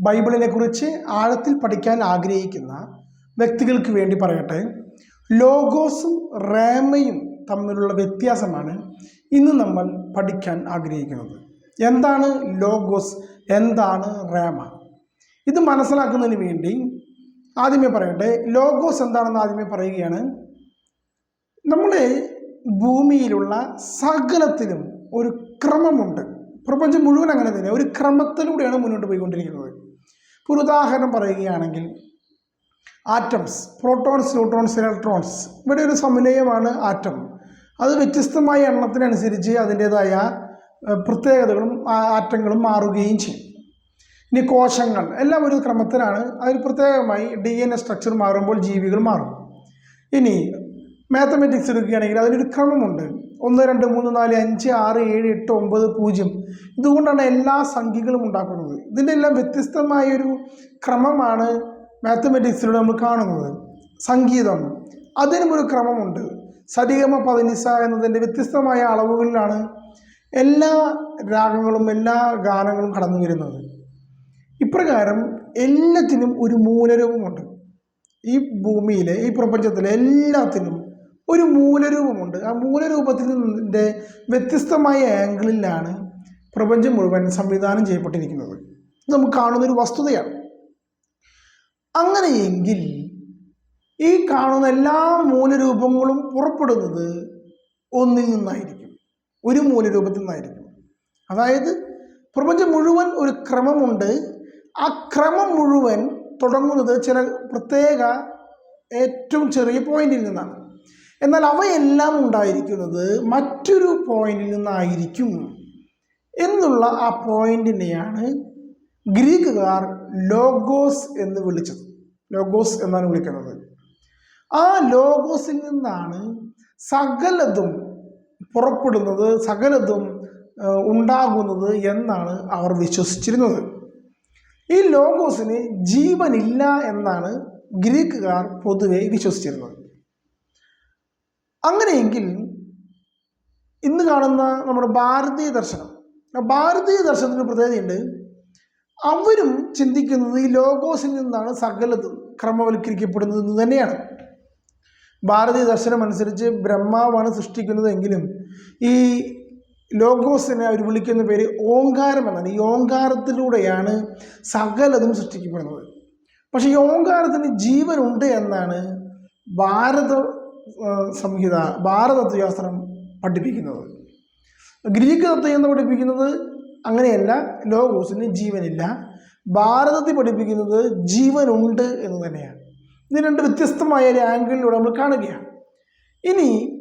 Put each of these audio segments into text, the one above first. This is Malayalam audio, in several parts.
ബൈബിളിനെ കുറിച്ച് ആഴത്തിൽ പഠിക്കാൻ ആഗ്രഹിക്കുന്ന വ്യക്തികൾക്ക് വേണ്ടി പറയട്ടെ. ലോഗോസും റേമയും തമ്മിലുള്ള വ്യത്യാസമാണ് ഇന്ന് നമ്മൾ പഠിക്കാൻ ആഗ്രഹിക്കുന്നത്. എന്താണ് ലോഗോസ്? എന്താണ് റേമ? ഇത് മനസ്സിലാക്കുന്നതിന് വേണ്ടി ആദ്യമേ പറയട്ടെ ലോഗോസ് എന്താണെന്ന് ആദ്യമേ പറയുകയാണ് നമ്മുടെ ഭൂമിയിലുള്ള സകലത്തിലും ഒരു ക്രമമുണ്ട്. പ്രപഞ്ചം മുഴുവൻ അങ്ങനെ തന്നെ ഒരു ക്രമത്തിലൂടെയാണ് മുന്നോട്ട് പോയിക്കൊണ്ടിരിക്കുന്നത്. ഇപ്പോൾ ഒരു ഉദാഹരണം പറയുകയാണെങ്കിൽ ആറ്റംസ് പ്രോട്ടോൺസ് ന്യൂട്രോൺസ് ഇലക്ട്രോൺസ്. ഇവിടെ ഒരു സമന്വയമാണ് ആറ്റം. അത് വ്യത്യസ്തമായ എണ്ണത്തിനനുസരിച്ച് അതിന്റേതായ പ്രത്യേകതകളും ആറ്റങ്ങളും മാറുകയും ചെയ്യും. ഇനി കോശങ്ങൾ എല്ലാം ഒരു ക്രമത്തിലാണ്. അതിൽ പ്രത്യേകമായി ഡി എൻ എ സ്ട്രക്ചർ മാറുമ്പോൾ ജീവികൾ മാറും. ഇനി മാത്തമെറ്റിക്സ് എടുക്കുകയാണെങ്കിൽ അതിനൊരു ക്രമമുണ്ട്. ഒന്ന് രണ്ട് മൂന്ന് നാല് അഞ്ച് ആറ് ഏഴ് എട്ട് ഒമ്പത് പൂജ്യം. ഇതുകൊണ്ടാണ് എല്ലാ സംഖ്യകളും ഉണ്ടാക്കുന്നത്. ഇതിന്റെ എല്ലാം വ്യത്യസ്തമായൊരു ക്രമമാണ് മാത്തമെറ്റിക്സിലൂടെ നമ്മൾ കാണുന്നത്. സംഗീതം. അതിനും ഒരു ക്രമമുണ്ട്. സരിഗമ പതിനിസ എന്നതിന്റെ വ്യത്യസ്തമായ അളവുകളിലാണ് എല്ലാ രാഗങ്ങളും എല്ലാ ഗാനങ്ങളും കടന്നു വരുന്നത്. ഇപ്രകാരം എല്ലാത്തിനും ഒരു മൂലരൂപമുണ്ട്. ഈ ഭൂമിയിലെ ഈ പ്രപഞ്ചത്തിലെ എല്ലാത്തിനും ഒരു മൂലരൂപമുണ്ട്. ആ മൂലരൂപത്തിൽ നിന്നിന്റെ വ്യത്യസ്തമായ ആംഗിളിലാണ് പ്രപഞ്ചം മുഴുവൻ സംവിധാനം ചെയ്യപ്പെട്ടിരിക്കുന്നത്. ഇത് നമുക്ക് കാണുന്ന ഒരു വസ്തുതയാണ്. അങ്ങനെയെങ്കിൽ ഈ കാണുന്ന എല്ലാ മൂലരൂപങ്ങളും പുറപ്പെടുന്നത് ഒന്നിൽ നിന്നായിരിക്കും. ഒരു മൂലരൂപത്തിൽ നിന്നായിരിക്കും. അതായത് പ്രപഞ്ചം മുഴുവൻ ഒരു ക്രമമുണ്ട്. ആ ക്രമം മുഴുവൻ തുടങ്ങുന്നത് ചില പ്രത്യേക ഏറ്റവും ചെറിയ പോയിന്റിൽ നിന്നാണ്. എന്നാൽ അവയെല്ലാം ഉണ്ടായിരിക്കുന്നത് മറ്റൊരു പോയിന്റിൽ നിന്നായിരിക്കും. എന്നുള്ള ആ പോയിന്റിനെയാണ് ഗ്രീക്കുകാർ ലോഗോസ് എന്ന് വിളിച്ചത്. ലോഗോസ് എന്നാണ് വിളിക്കുന്നത്. ആ ലോഗോസിൽ നിന്നാണ് സകലതും പുറപ്പെടുന്നത് സകലതും ഉണ്ടാകുന്നത് എന്നാണ് അവർ വിശ്വസിച്ചിരുന്നത്. ഈ ലോഗോസിന് ജീവനില്ല എന്നാണ് ഗ്രീക്കുകാർ പൊതുവെ വിശ്വസിച്ചിരുന്നത്. അങ്ങനെയെങ്കിൽ ഇന്ന് കാണുന്ന നമ്മുടെ ഭാരതീയ ദർശനം. ഭാരതീയ ദർശനത്തിന് പ്രത്യേകതയുണ്ട്. അവരും ചിന്തിക്കുന്നത് ഈ ലോഗോസിൽ നിന്നാണ് സകലതും ക്രമവൽക്കരിക്കപ്പെടുന്നത് എന്ന് തന്നെയാണ്. ഭാരതീയ ദർശനം അനുസരിച്ച് ബ്രഹ്മാവാണ് സൃഷ്ടിക്കുന്നതെങ്കിലും ഈ ലോഗോസിനെ അവർ വിളിക്കുന്ന പേര് ഓങ്കാരം എന്നാണ്. ഈ ഓങ്കാരത്തിലൂടെയാണ് സകലതും സൃഷ്ടിക്കപ്പെടുന്നത്. പക്ഷേ ഈ ഓങ്കാരത്തിന് ജീവനുണ്ട് എന്നാണ് ഭാരത സംഹിത ഭാരതത്വശാസ്ത്രം പഠിപ്പിക്കുന്നത്. ഗ്രീക്ക് തത്വം പഠിപ്പിക്കുന്നത് അങ്ങനെയല്ല ലോഗോസിന് ജീവനില്ല. ഭാരതത്തിൽ പഠിപ്പിക്കുന്നത് ജീവനുണ്ട് എന്ന് തന്നെയാണ്. ഇത് രണ്ട് വ്യത്യസ്തമായ ഒരു ആംഗിളിലൂടെ നമ്മൾ കാണുകയാണ്. ഇനി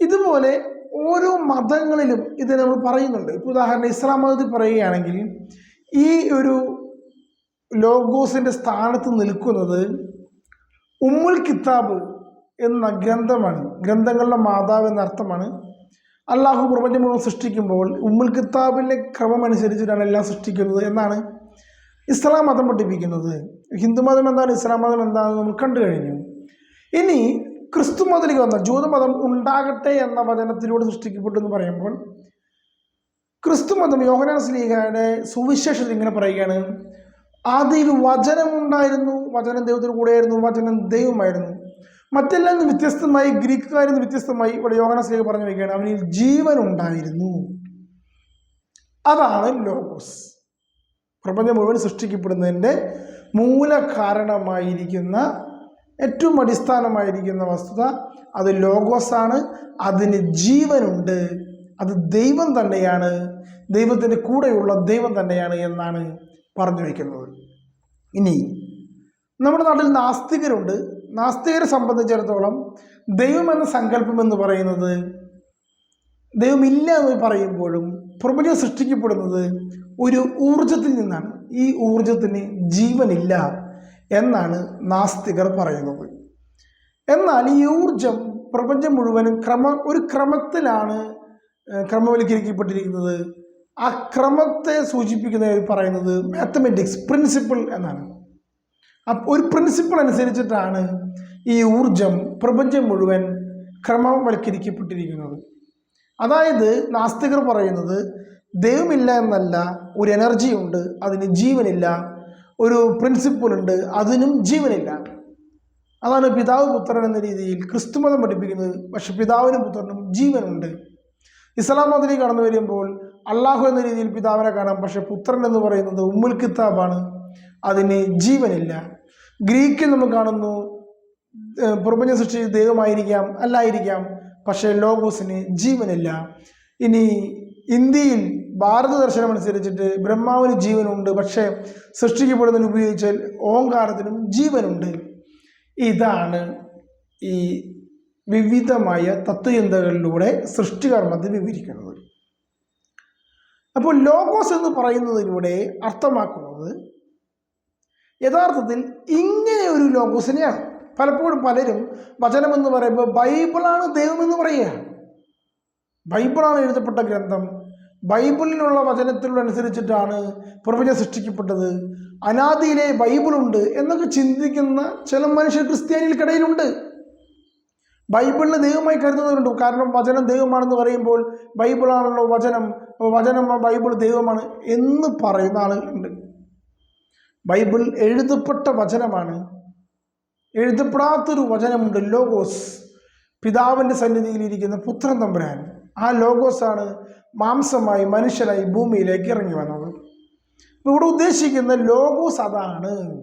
ഇതുപോലെ ഓരോ മതങ്ങളിലും ഇത് നമ്മൾ പറയുന്നുണ്ട്. ഇപ്പോൾ ഉദാഹരണം ഇസ്ലാം മതത്തിൽ പറയുകയാണെങ്കിൽ ഈ ഒരു ലോഗോസിന്റെ സ്ഥാനത്ത് നിൽക്കുന്നത് ഉമ്മുൽ കിതാബ് എന്ന ഗ്രന്ഥമാണ്. ഗ്രന്ഥങ്ങളുടെ മാതാവ് എന്ന അർത്ഥമാണ്. അള്ളാഹു പ്രപഞ്ചം മുഴുവൻ സൃഷ്ടിക്കുമ്പോൾ ഉമ്മുൽ കിതാബിന്റെ ക്രമം അനുസരിച്ചിട്ടാണ് എല്ലാം സൃഷ്ടിക്കുന്നത് എന്നാണ് ഇസ്ലാം മതം പഠിപ്പിക്കുന്നത്. ഹിന്ദു മതം എന്താണ്? ഇസ്ലാം മതം എന്താണെന്ന് നമ്മൾ കണ്ടു കഴിഞ്ഞു. ഇനി ക്രിസ്തു മതത്തിലേക്ക് വന്ന ജൂതമതം ഉണ്ടാകട്ടെ എന്ന വചനത്തിലൂടെ സൃഷ്ടിക്കപ്പെട്ടു എന്ന് പറയുമ്പോൾ ക്രിസ്തു മതം യോഹനാൻ സ്ലീഹയുടെ സുവിശേഷത്തിൽ ഇങ്ങനെ പറയുകയാണ്. ആദ്യയിൽ വചനമുണ്ടായിരുന്നു വചനം ദൈവത്തിന് കൂടെയായിരുന്നു. വചനം ദൈവമായിരുന്നു. മറ്റെല്ലാം നിന്ന് വ്യത്യസ്തമായി ഗ്രീക്കുകാരിൽ നിന്ന് വ്യത്യസ്തമായി ഇവിടെ യോഹന സ്ലീഹ പറഞ്ഞു വയ്ക്കുകയാണ്. അവനിൽ ജീവൻ ഉണ്ടായിരുന്നു അതാണ് ലോഗോസ്. പ്രപഞ്ചം മുഴുവൻ സൃഷ്ടിക്കപ്പെടുന്നതിന്റെ മൂല കാരണമായിരിക്കുന്ന ഏറ്റവും അടിസ്ഥാനമായിരിക്കുന്ന വസ്തുത അത് ലോഗോസാണ്. അതിന് ജീവനുണ്ട്. അത് ദൈവം തന്നെയാണ്. ദൈവത്തിന്റെ കൂടെയുള്ള ദൈവം തന്നെയാണ് എന്നാണ് പറഞ്ഞു വയ്ക്കുന്നത്. ഇനി നമ്മുടെ നാട്ടിൽ നാസ്തികരുണ്ട്. നാസ്തികരെ സംബന്ധിച്ചിടത്തോളം ദൈവം എന്ന സങ്കല്പം എന്ന് പറയുന്നത് ദൈവമില്ല എന്ന് പറയുമ്പോഴും പ്രപഞ്ചം സൃഷ്ടിക്കപ്പെടുന്നത് ഒരു ഊർജത്തിൽ നിന്നാണ്. ഈ ഊർജത്തിന് ജീവനില്ല എന്നാണ് നാസ്തികർ പറയുന്നത്. എന്നാൽ ഈ ഊർജം പ്രപഞ്ചം മുഴുവനും ക്രമ ഒരു ക്രമത്തിലാണ് ക്രമവൽക്കരിക്കപ്പെട്ടിരിക്കുന്നത്. ആ ക്രമത്തെ സൂചിപ്പിക്കുന്ന പറയുന്നത് മാത്തമെറ്റിക്സ് പ്രിൻസിപ്പിൾ എന്നാണ്. ഒരു പ്രിൻസിപ്പിൾ അനുസരിച്ചിട്ടാണ് ഈ ഊർജം പ്രപഞ്ചം മുഴുവൻ ക്രമവൽക്കരിക്കപ്പെട്ടിരിക്കുന്നത്. അതായത് നാസ്തികർ പറയുന്നത് ദൈവമില്ല എന്നല്ല ഒരു എനർജി ഉണ്ട് അതിന് ജീവനില്ല ഒരു പ്രിൻസിപ്പിൾ ഉണ്ട് അതിനും ജീവനില്ല. അതാണ് പിതാവ് പുത്രൻ എന്ന രീതിയിൽ ക്രിസ്തുമതം പഠിപ്പിക്കുന്നത്. പക്ഷെ പിതാവിനും പുത്രനും ജീവനുണ്ട്. ഇസ്ലാം മതത്തിലേക്ക് കടന്നു വരുമ്പോൾ അള്ളാഹു എന്ന രീതിയിൽ പിതാവിനെ കാണാം. പക്ഷെ പുത്രൻ എന്ന് പറയുന്നത് ഉമ്മുൽ കിതാബാണ്. അതിന് ജീവനില്ല. ഗ്രീക്കിൽ നമ്മൾ കാണുന്നു പ്രപഞ്ച സൃഷ്ടി ദൈവമായിരിക്കാം അല്ലായിരിക്കാം. പക്ഷേ ലോഗോസിന് ജീവനില്ല. ഇനി ഇന്ത്യയിൽ ഭാരത ദർശനം അനുസരിച്ചിട്ട് ബ്രഹ്മാവിന് ജീവനുണ്ട്. പക്ഷേ സൃഷ്ടിക്കപ്പെടുന്നതിന് ഉപയോഗിച്ചാൽ ഓങ്കാരത്തിനും ജീവനുണ്ട്. ഇതാണ് ഈ വിവിധമായ തത്വചിന്തകളിലൂടെ സൃഷ്ടികർമ്മത്തെ വിവരിക്കുന്നത്. അപ്പോൾ ലോഗോസ് എന്ന് പറയുന്നതിലൂടെ അർത്ഥമാക്കുന്നത് യഥാർത്ഥത്തിൽ ഇങ്ങനെ ഒരു ലോഗോസിനെയാണ്. പലപ്പോഴും പലരും വചനമെന്ന് പറയുമ്പോൾ ബൈബിളാണ് ദൈവമെന്ന് പറയുക. ബൈബിളാണ് എഴുതപ്പെട്ട ഗ്രന്ഥം. ബൈബിളിലുള്ള വചനത്തിനനുസരിച്ചിട്ടാണ് പ്രപഞ്ചം സൃഷ്ടിക്കപ്പെട്ടത്. അനാദിയിലെ ബൈബിളുണ്ട് എന്നൊക്കെ ചിന്തിക്കുന്ന ചില മനുഷ്യർ ക്രിസ്ത്യാനികൾക്കിടയിലുണ്ട് ബൈബിളിനെ ദൈവമായി കരുതുന്നവരുണ്ട്. കാരണം വചനം ദൈവമാണെന്ന് പറയുമ്പോൾ ബൈബിളാണല്ലോ വചനം. വചനം ബൈബിൾ ദൈവമാണ് എന്ന് പറയുന്ന ആളുകളുണ്ട്. ബൈബിൾ എഴുതപ്പെട്ട വചനമാണ് എഴുതപ്പെടാത്തൊരു വചനമുണ്ട് ലോഗോസ്. പിതാവിന്റെ സന്നിധിയിലിരിക്കുന്ന പുത്രൻ തമ്പുരാൻ. ആ ലോഗോസാണ് മാംസമായി മനുഷ്യനായി ഭൂമിയിലേക്ക് ഇറങ്ങി വന്നത്. ഇവിടെ ഉദ്ദേശിക്കുന്ന ലോഗോസ് അതാണ്.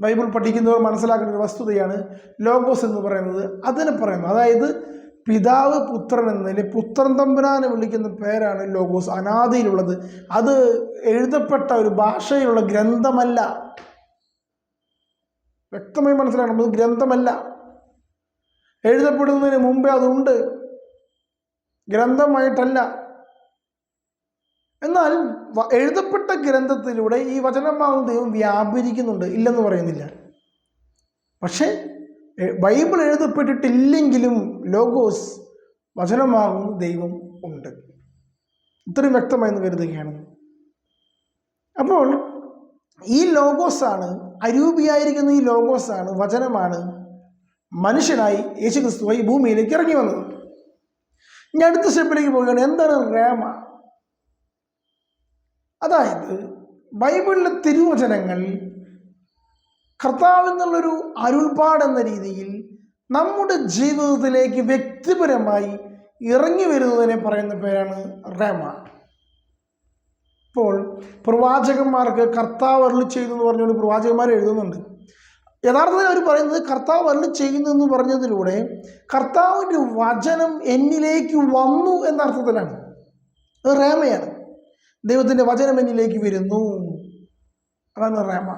ബൈബിൾ പഠിക്കുന്നവർ മനസ്സിലാക്കുന്ന ഒരു വസ്തുതയാണ് ലോഗോസ് എന്ന് പറയുന്നത്. അതിനെ പറയുന്നത് അതായത് പിതാവ് പുത്രൻ എന്നതിൽ പുത്രൻ തമ്പുരാനെ വിളിക്കുന്ന പേരാണ് ലോഗോസ്. അനാദിയിലുള്ളത്. അത് എഴുതപ്പെട്ട ഒരു ഭാഷയിലുള്ള ഗ്രന്ഥമല്ല. വ്യക്തമായി മനസ്സിലാക്കണം. അത് ഗ്രന്ഥമല്ല. എഴുതപ്പെടുന്നതിന് മുമ്പേ അതുണ്ട്. ഗ്രന്ഥമായിട്ടല്ല. എന്നാൽ എഴുതപ്പെട്ട ഗ്രന്ഥത്തിലൂടെ ഈ വചനമാകുന്ന ദൈവം വ്യാപരിക്കുന്നുണ്ട്. ഇല്ലെന്ന് പറയുന്നില്ല. പക്ഷേ ബൈബിൾ എഴുതപ്പെട്ടിട്ടില്ലെങ്കിലും ലോഗോസ് വചനമാകുന്ന ദൈവം ഉണ്ട്. ഇത്രയും വ്യക്തമായി എന്ന് കരുതുകയാണ്. അപ്പോൾ ഈ ലോഗോസാണ് അരൂപിയായിരിക്കുന്ന ഈ ലോഗോസാണ് വചനമാണ് മനുഷ്യനായി യേശു യേശുക്രിസ്തുവായി ഭൂമിയിലേക്ക് ഇറങ്ങി വന്നത്. ഇനി അടുത്ത സ്റ്റെപ്പിലേക്ക് പോവുകയാണ് എന്താണ് റേമ? അതായത് ബൈബിളിലെ തിരുവചനങ്ങൾ കർത്താവ് എന്നുള്ളൊരു അരുൾപാട് എന്ന രീതിയിൽ നമ്മുടെ ജീവിതത്തിലേക്ക് വ്യക്തിപരമായി ഇറങ്ങി വരുന്നതിനെ പറയുന്ന പേരാണ് റേമ. ഇപ്പോൾ പ്രവാചകന്മാർക്ക് കർത്താവ് അരുളി ചെയ്തു എന്ന് പറഞ്ഞുകൊണ്ട് പ്രവാചകന്മാർ എഴുതുന്നുണ്ട്. യഥാർത്ഥത്തിൽ അവർ പറയുന്നത് കർത്താവ് അരുളി ചെയ്യുന്നു എന്ന് പറഞ്ഞതിലൂടെ കർത്താവിന്റെ വചനം എന്നിലേക്ക് വന്നു എന്ന അർത്ഥത്തിലാണ്. അത് റേമയാണ്. ദൈവത്തിന്റെ വചനം എന്നിലേക്ക് വരുന്നു. അതാണ് റേമ.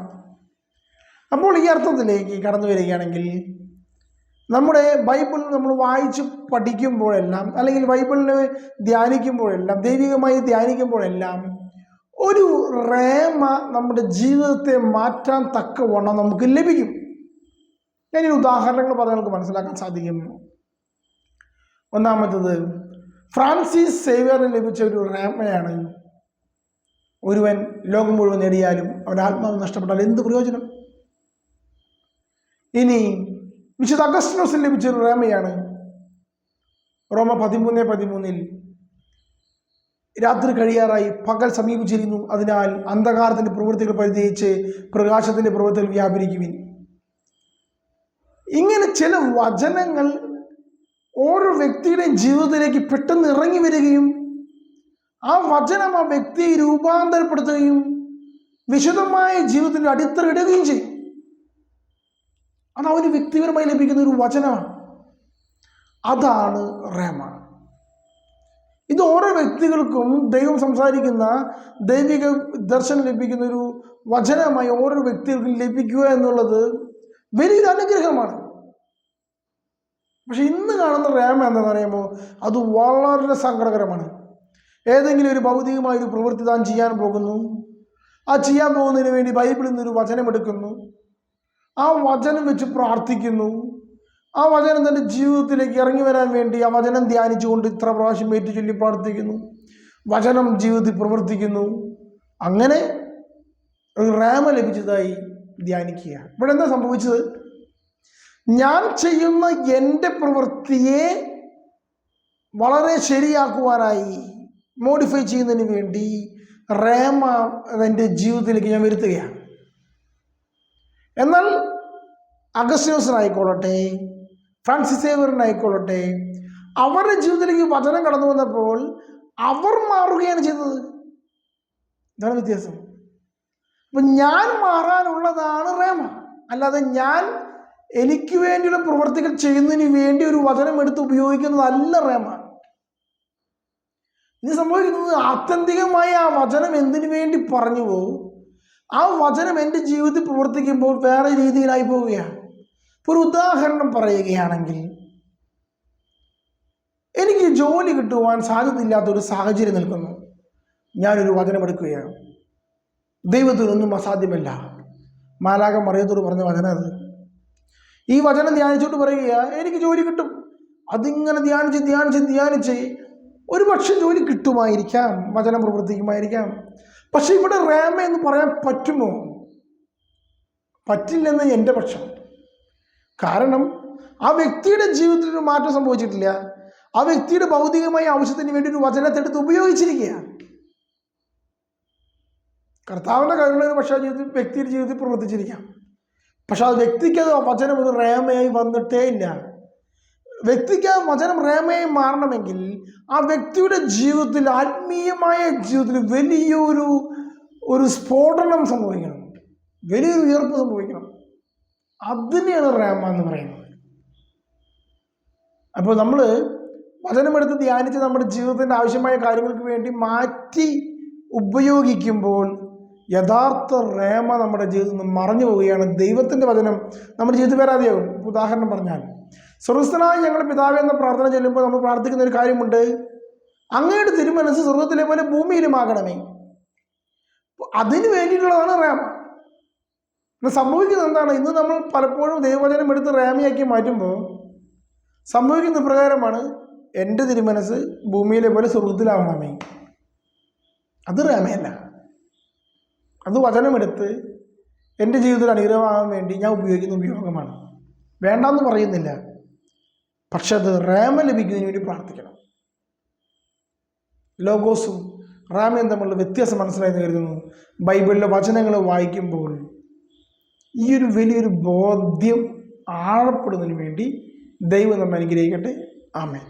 അപ്പോൾ ഈ അർത്ഥത്തിലേക്ക് കടന്നു വരികയാണെങ്കിൽ നമ്മുടെ ബൈബിൾ നമ്മൾ വായിച്ച് പഠിക്കുമ്പോഴെല്ലാം അല്ലെങ്കിൽ ബൈബിളിനെ ധ്യാനിക്കുമ്പോഴെല്ലാം ദൈവികമായി ധ്യാനിക്കുമ്പോഴെല്ലാം ഒരു റേമ നമ്മുടെ ജീവിതത്തെ മാറ്റാൻ തക്കവണ്ണം നമുക്ക് ലഭിക്കും. ഞാനൊരു ഉദാഹരണങ്ങൾ പറഞ്ഞാൽ നമുക്ക് മനസ്സിലാക്കാൻ സാധിക്കും. ഒന്നാമത്തത് ഫ്രാൻസിസ് സേവിയറിന് ലഭിച്ച ഒരു റേമയാണ്. ഒരുവൻ ലോകം മുഴുവൻ നേടിയാലും അവന്റെ ആത്മാവ് നഷ്ടപ്പെട്ടാൽ എന്ത് പ്രയോജനം? ഇനി വിശുദ്ധ അഗസ്റ്റിനോസിന് ലഭിച്ച ഒരു റേമയാണ്. റോമ പതിമൂന്ന് പതിമൂന്നിൽ രാത്രി കഴിയാറായി പകൽ സമീപിച്ചിരുന്നു. അതിനാൽ അന്ധകാരത്തിന്റെ പ്രവൃത്തികൾ പരിചയിച്ച് പ്രകാശത്തിന്റെ പ്രവൃത്തികൾ വ്യാപരിക്കുവിൻ. ഇങ്ങനെ ചില വചനങ്ങൾ ഓരോ വ്യക്തിയുടെയും ജീവിതത്തിലേക്ക് പെട്ടെന്ന് ഇറങ്ങി വരികയും ആ വചനം ആ വ്യക്തിയെ രൂപാന്തരപ്പെടുത്തുകയും വിശദമായ ജീവിതത്തിന്റെ അടിത്തറ ഇടുകയും ചെയ്യും. അത് അവന് വ്യക്തിപരമായി ലഭിക്കുന്ന ഒരു വചനമാണ്. അതാണ് റേമ. ഇത് ഓരോ വ്യക്തികൾക്കും ദൈവം സംസാരിക്കുന്ന ദൈവിക ദർശനം ലഭിക്കുന്ന ഒരു വചനമായി ഓരോ വ്യക്തികൾക്കും ലഭിക്കുക എന്നുള്ളത് വലിയൊരു അനുഗ്രഹമാണ്. പക്ഷെ ഇന്ന് കാണുന്ന റാമ എന്താണെന്ന് പറയുമ്പോൾ അത് വളരെ സങ്കടകരമാണ്. ഏതെങ്കിലും ഒരു ഭൗതികമായ ഒരു പ്രവൃത്തി താൻ ചെയ്യാൻ പോകുന്നു. ആ ചെയ്യാൻ പോകുന്നതിന് വേണ്ടി ബൈബിളിൽ നിന്നൊരു വചനം എടുക്കുന്നു. ആ വചനം വെച്ച് പ്രാർത്ഥിക്കുന്നു. ആ വചനം തന്റെ ജീവിതത്തിലേക്ക് ഇറങ്ങി വരാൻ വേണ്ടി ആ വചനം ധ്യാനിച്ചുകൊണ്ട് ഇത്ര പ്രാവശ്യം ഏറ്റു ചൊല്ലി പ്രാർത്ഥിക്കുന്നു. വചനം ജീവിതത്തിൽ പ്രവർത്തിക്കുന്നു. അങ്ങനെ ഒരു റാമ ലഭിച്ചതായി ധ്യാനിക്കുക ഇവിടെ എന്താ സംഭവിച്ചത്? ഞാൻ ചെയ്യുന്ന എന്റെ പ്രവൃത്തിയെ വളരെ ശരിയാക്കുവാനായി മോഡിഫൈ ചെയ്യുന്നതിന് വേണ്ടി റേമ എന്റെ ജീവിതത്തിലേക്ക് ഞാൻ വരുത്തുകയാണ്. എന്നാൽ അഗസ്റ്റിനോസിനായിക്കോളട്ടെ ഫ്രാൻസിസ് സേവറിനായിക്കോളട്ടെ അവരുടെ ജീവിതത്തിലേക്ക് വചനം കടന്നു വന്നപ്പോൾ അവർ മാറുകയാണ് ചെയ്തത്. ഇതാണ് വ്യത്യാസം. അപ്പം ഞാൻ മാറാനുള്ളതാണ് റേമ. അല്ലാതെ ഞാൻ എനിക്ക് വേണ്ടിയുള്ള പ്രവർത്തികൾ ചെയ്യുന്നതിന് വേണ്ടി ഒരു വചനം എടുത്ത് ഉപയോഗിക്കുന്നതല്ല റേമ. ഇത് സംഭവിക്കുന്നത് ആത്യന്തികമായി ആ വചനം എന്തിനു വേണ്ടി പറഞ്ഞു പോകും ആ വചനം എന്റെ ജീവിതത്തിൽ പ്രവർത്തിക്കുമ്പോൾ വേറെ രീതിയിലായി പോവുകയാണ്. ഒരു ഉദാഹരണം പറയുകയാണെങ്കിൽ എനിക്ക് ജോലി കിട്ടുവാൻ സാധ്യതയില്ലാത്ത ഒരു സാഹചര്യം നിൽക്കുന്നു. ഞാനൊരു വചനമെടുക്കുകയാണ്. ദൈവത്തിനൊന്നും അസാധ്യമല്ല. മാലാകം മറിയത്തോട് പറഞ്ഞ വചനം അത്. ഈ വചനം ധ്യാനിച്ചോട്ട് പറയുക എനിക്ക് ജോലി കിട്ടും. അതിങ്ങനെ ധ്യാനിച്ച് ധ്യാനിച്ച് ധ്യാനിച്ച് ഒരു പക്ഷെ ജോലി കിട്ടുമായിരിക്കാം വചനം പ്രവർത്തിക്കുമായിരിക്കാം പക്ഷെ ഇവിടെ റാമ എന്ന് പറയാൻ പറ്റുമോ? പറ്റില്ലെന്ന് എന്റെ പക്ഷം. കാരണം ആ വ്യക്തിയുടെ ജീവിതത്തിൽ ഒരു മാറ്റം സംഭവിച്ചിട്ടില്ല. ആ വ്യക്തിയുടെ ഭൗതികമായ ആവശ്യത്തിന് വേണ്ടി ഒരു വചനത്തെടുത്ത് ഉപയോഗിച്ചിരിക്കുകയാണ്. കർത്താവിന്റെ കരുണയിൽ പക്ഷേ ജീവിതത്തിൽ വ്യക്തിയുടെ ജീവിതത്തിൽ പ്രവർത്തിച്ചിരിക്കാം. പക്ഷെ ആ വ്യക്തിക്ക് അത് വചനം ഒരു റേമയായി വന്നിട്ടേ ഇല്ല. വ്യക്തിക്ക് ആ വചനം റേമയായി മാറണമെങ്കിൽ ആ വ്യക്തിയുടെ ജീവിതത്തിൽ ആത്മീയമായ ജീവിതത്തിൽ വലിയൊരു ഒരു സ്ഫോടനം സംഭവിക്കണം. വലിയൊരു ഉയർപ്പ് സംഭവിക്കണം. അതിനെയാണ് റേമ എന്ന് പറയുന്നത്. അപ്പോൾ നമ്മൾ വചനമെടുത്ത് ധ്യാനിച്ച് നമ്മുടെ ജീവിതത്തിന്റെ ആവശ്യമായ കാര്യങ്ങൾക്ക് വേണ്ടി മാറ്റി ഉപയോഗിക്കുമ്പോൾ യഥാർത്ഥ റേമ നമ്മുടെ ജീവിതത്തിൽ നിന്ന് മറഞ്ഞു പോവുകയാണ്. ദൈവത്തിന്റെ വചനം നമ്മുടെ ജീവിതത്തിൽ വരാതെയാകും. ഉദാഹരണം പറഞ്ഞാൽ സ്വർഗസ്ഥനായ ഞങ്ങളുടെ പിതാവ് എന്ന പ്രാർത്ഥന ചെല്ലുമ്പോൾ നമ്മൾ പ്രാർത്ഥിക്കുന്ന ഒരു കാര്യമുണ്ട്. അങ്ങയുടെ തിരുമനസ് സ്വർഗത്തിലെ പോലെ ഭൂമിയിലുമാകണമേ. അതിന് വേണ്ടിയിട്ടുള്ളതാണ് റേമ. ഇന്ന് സംഭവിക്കുന്നത് എന്താണ്? ഇന്ന് നമ്മൾ പലപ്പോഴും ദൈവവചനം എടുത്ത് റാമിയാക്കി മാറ്റുമ്പോൾ സംഭവിക്കുന്ന പ്രകാരമാണ് എന്റെ തിരുമനസ് ഭൂമിയിലെ പോലെ സ്വർഗത്തിലാവണമേ. അത് റാമയല്ല. അത് വചനമെടുത്ത് എന്റെ ജീവിതത്തിൽ അനുഗ്രഹമാകാൻ വേണ്ടി ഞാൻ ഉപയോഗിക്കുന്ന ഉപയോഗമാണ്. വേണ്ടാന്ന് പറയുന്നില്ല. പക്ഷെ അത് റാമ ലഭിക്കുന്നതിന് വേണ്ടി പ്രാർത്ഥിക്കണം. ലോഗോസും റാമയും തമ്മിലുള്ള വ്യത്യാസം മനസ്സിലായി കരുതുന്നു. ബൈബിളിലെ വചനങ്ങൾ വായിക്കുമ്പോൾ ഈ ഒരു വലിയൊരു ബോധ്യം ആഴപ്പെടുന്നതിന് വേണ്ടി ദൈവം നമ്മെ അനുഗ്രഹിക്കട്ടെ. ആമേ